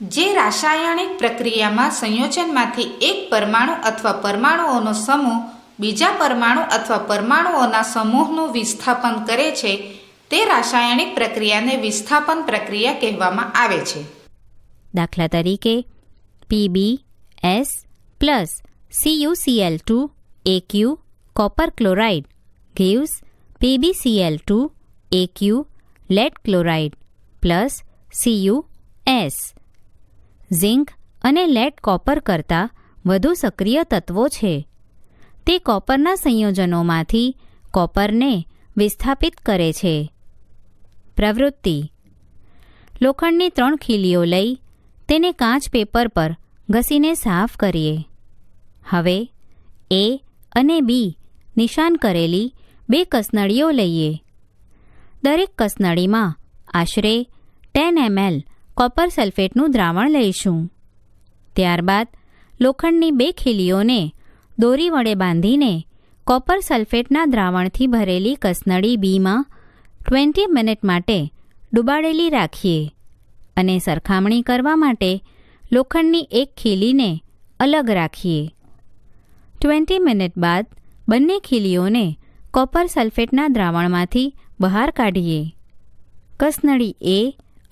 જે રાસાયણિક પ્રક્રિયામાં સંયોજનમાંથી એક પરમાણુ અથવા પરમાણુઓનો સમૂહ બીજા પરમાણુ અથવા પરમાણુઓના સમૂહનું વિસ્થાપન કરે છે, તે રાસાયણિક પ્રક્રિયાને વિસ્થાપન પ્રક્રિયા કહેવામાં આવે છે. દાખલા તરીકે PB S plus CUCL two AQ copper chloride gives PBCL two AQ lead chloride plus CuS zinc અને લેડ કોપર કરતાં વધુ સક્રિય તત્વો છે. તે કોપરના સંયોજનોમાંથી કોપરને વિસ્થાપિત કરે છે. પ્રવૃત્તિ. લોખંડની ત્રણ ખીલીઓ લઈ તેને કાચ પેપર પર ઘસીને સાફ કરીએ. હવે એ અને બી નિશાન કરેલી બે કસનળીઓ લઈએ. દરેક કસનળીમાં આશરે ટેન એમએલ કોપર સલ્ફેટનું દ્રાવણ લઈશું. ત્યારબાદ લોખંડની બે ખીલીઓને દોરી વડે બાંધીને કોપર સલ્ફેટના દ્રાવણથી ભરેલી કસનળી બીમાં ટ્વેન્ટી મિનિટ માટે ડુબાડેલી રાખીએ અને સરખામણી કરવા માટે લોખંડની એક ખીલીને અલગ રાખીએ. ટ્વેન્ટી મિનિટ બાદ બંને ખીલીઓને કોપર સલ્ફેટના દ્રાવણમાંથી બહાર કાઢીએ. કસનળી એ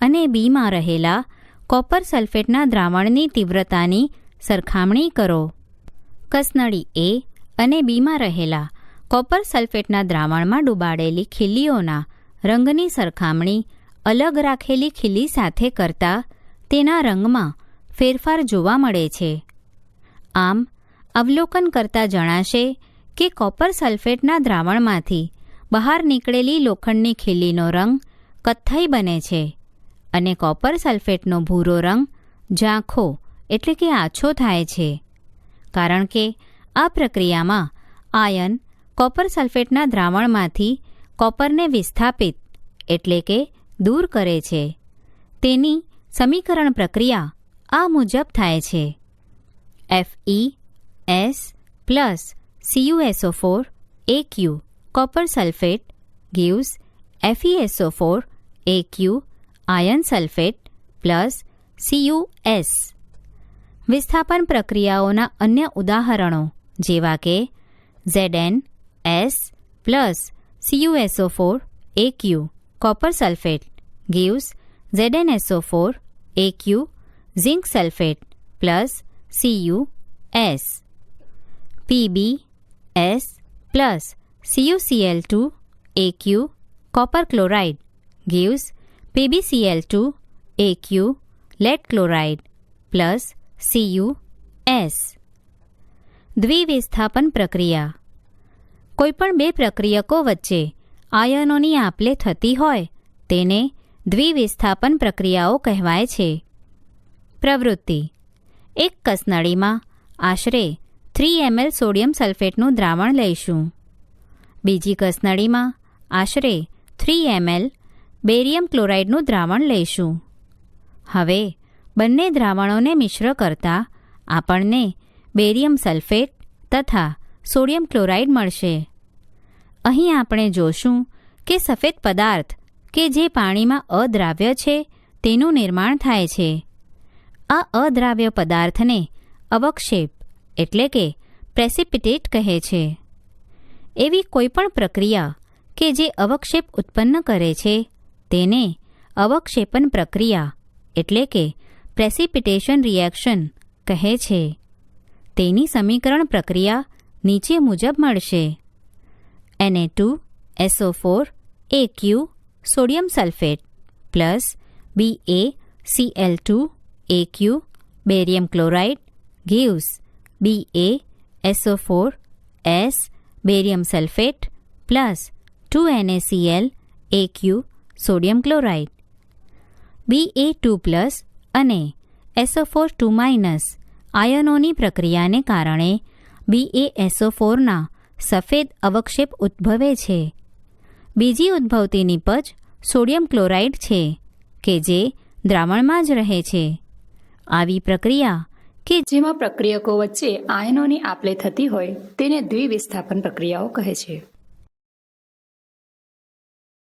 અને બીમાં રહેલા કોપર સલ્ફેટના દ્રાવણની તીવ્રતાની સરખામણી કરો. કસનળી એ અને બીમાં રહેલા કોપર સલ્ફેટના દ્રાવણમાં ડૂબાડેલી ખીલીઓના રંગની સરખામણી અલગ રાખેલી ખીલી સાથે કરતાં તેના રંગમાં ફેરફાર જોવા મળે છે. આમ, અવલોકન કરતાં જણાશે કે કોપર સલ્ફેટના દ્રાવણમાંથી બહાર નીકળેલી લોખંડની ખીલીનો રંગ કથ્થઈ બને છે. અને કોપર સલ્ફેટનો ભૂરો રંગ ઝાંખો એટલે કે આછો થાય છે. કારણ કે આ પ્રક્રિયામાં આયન કોપર સલ્ફેટના દ્રાવણમાંથી કોપરને વિસ્થાપિત એટલે કે દૂર કરે છે. તેની સમીકરણ પ્રક્રિયા આ મુજબ થાય છે. F E S plus CUSO four AQ copper sulphate gives FeSO4 AQ iron sulphate plus CUS વિસ્થાપન પ્રક્રિયાઓના અન્ય ઉદાહરણો, જેવા કે ZN S plus CuSO4 AQ copper sulphate gives ZnSO4 AQ zinc sulphate plus CU S PB S plus CuCl2 AQ copper chloride gives PbCl2 AQ lead chloride, plus CuS દ્વિવિસ્થાપન પ્રક્રિયા. કોઈપણ બે પ્રક્રિયકો વચ્ચે આયનોની આપલે થતી હોય, તેને દ્વિવિસ્થાપન પ્રક્રિયાઓ કહેવાય છે. પ્રવૃત્તિ. એક કસનળીમાં આશરે થ્રી એમએલ સોડિયમ સલ્ફેટનું દ્રાવણ લઈશું. બીજી કસનળીમાં આશરે થ્રી એમએલ બેરિયમ ક્લોરાઇડનું દ્રાવણ લઈશું. હવે, બંને દ્રાવણોને મિશ્ર કરતાં આપણને બેરિયમ સલ્ફેટ તથા સોડિયમ ક્લોરાઇડ મળશે. અહીં આપણે જોશું કે સફેદ પદાર્થ કે જે પાણીમાં અદ્રાવ્ય છે, તેનું નિર્માણ થાય છે. આ અદ્રાવ્ય પદાર્થને અવક્ષેપ એટલે કે પ્રેસિપિટેટ કહે છે. એવી કોઈપણ પ્રક્રિયા કે જે અવક્ષેપ ઉત્પન્ન કરે છે તેને અવક્ષેપન પ્રક્રિયા, એટલે કે પ્રેસિપિટેશન રિએક્શન કહે છે. તેની સમીકરણ પ્રક્રિયા નીચે મુજબ મળશે. Na two SO four A Q sodium sulphate plus B A C L two A Q barium chloride gives B A SO four S barium sulphate plus two NaCl A Q sodium chloride B A two plus અને SO four two minus આયનોની પ્રક્રિયાને કારણે બી એ એસો ફોરના સફેદ અવક્ષેપ ઉદ્ભવે છે. બીજી ઉદ્ભવતી નીપજ sodium chloride છે, કે જે દ્રાવણમાં જ રહે છે. આવી પ્રક્રિયા, કે જેમાં પ્રક્રિયકો વચ્ચે આયનોની આપલે થતી હોય, તેને દ્વિવિસ્થાપન પ્રક્રિયાઓ કહે છે.